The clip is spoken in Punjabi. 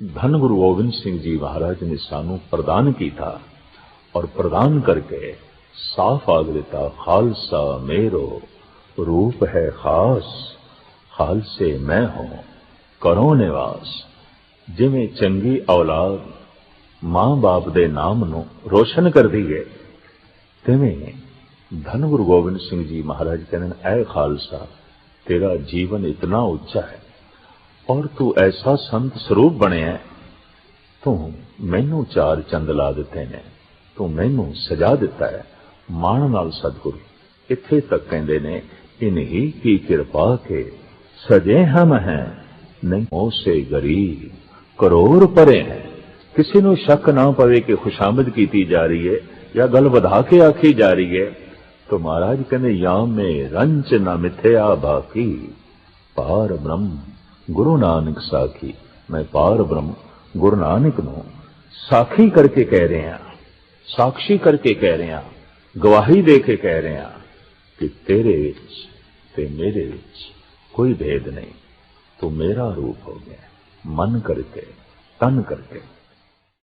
ਧੰਨ ਗੁਰੂ ਗੋਬਿੰਦ ਸਿੰਘ ਜੀ ਮਹਾਰਾਜ ਨੇ ਸਾਨੂੰ ਪ੍ਰਦਾਨ ਕੀਤਾ ਔਰ ਪ੍ਰਦਾਨ ਕਰਕੇ ਸਾਫ਼ ਆਗ ਦਿੱਤਾ, ਖਾਲਸਾ ਮੇਰੋ, ਰੂਪ ਹੈ ਖਾਸ, ਖਾਲਸੇ ਮੈਂ ਹਾਂ, ਕਰੋ ਨਿਵਾਸ, ਜਿਵੇਂ ਚੰਗੀ ਔਲਾਦ ਮਾਂ-ਬਾਪ ਦੇ ਨਾਮ ਨੂੰ ਰੋਸ਼ਨ ਕਰਦੀ ਹੈ ਤਿਵੇਂ ਧੰਨ ਗੁਰੂ ਗੋਬਿੰਦ ਸਿੰਘ ਜੀ ਮਹਾਰਾਜ ਕਹਿੰਦੇ ਨੇ ਐ ਖਾਲਸਾ, ਤੇਰਾ ਜੀਵਨ ਇਤਨਾ ਉੱਚਾ ਹੈ ਔਰ ਤੂੰ ਐਸਾ ਸੰਤ ਸਰੂਪ ਬਣਿਆ ਤੂੰ ਮੈਨੂੰ ਚਾਰ ਚੰਦ ਲਾ ਦਿੱਤੇ ਨੇ। ਤੂੰ ਮੈਨੂੰ ਸਜਾ ਦਿੱਤਾ ਹੈ। ਮਾਣ ਨਾਲ ਸਤਿਗੁਰੂ, ਇੱਥੇ ਤੱਕ ਕਹਿੰਦੇ ਨੇ, ਇਨਹੀ ਕੀ ਕਿਰਪਾ ਕੇ ਸਜੇ ਹਮ ਹੈ। ਨਹੀਂ, ਮੋਸੇ ਗਰੀਬ, ਕਰੋੜ ਪਰੇ ਹੈ। ਕਿਸੇ ਨੂੰ ਸ਼ੱਕ ਨਾ ਪਵੇ ਕਿ ਖੁਸ਼ਾਮਦ ਕੀਤੀ ਜਾ ਰਹੀ ਹੈ ਜਾਂ ਗੱਲ ਵਧਾ ਕੇ ਆਖੀ ਜਾ ਰਹੀ ਹੈ। ਤੋ ਮਹਾਰਾਜ ਕਹਿੰਦੇ ਯਾ ਮੇ ਰੰਚ ਨਾ ਮਿਥਿਆ ਬਾਕੀ, ਪਾਰ ਬ੍ਰਹਮ ਗੁਰੂ ਨਾਨਕ ਸਾਖੀ, ਮੈਂ ਪਾਰ ਬ੍ਰਹਮ, ਗੁਰੂ ਨਾਨਕ ਨੂੰ ਸਾਖੀ ਕਰਕੇ ਕਹਿ ਰਿਹਾ ਹਾਂ ਸਾਖੀ ਕਰਕੇ ਕਹਿ ਰਿਹਾ, ਗਵਾਹੀ ਦੇ ਕੇ ਕਹਿ ਰਿਹਾ ਕਿ ਤੇਰੇ ਵਿੱਚ ਤੇ ਮੇਰੇ ਵਿੱਚ ਕੋਈ ਭੇਦ ਨਹੀਂ। ਤੂੰ ਮੇਰਾ ਰੂਪ ਹੋ ਗਿਆ, ਮਨ ਕਰਕੇ, ਤਨ ਕਰਕੇ।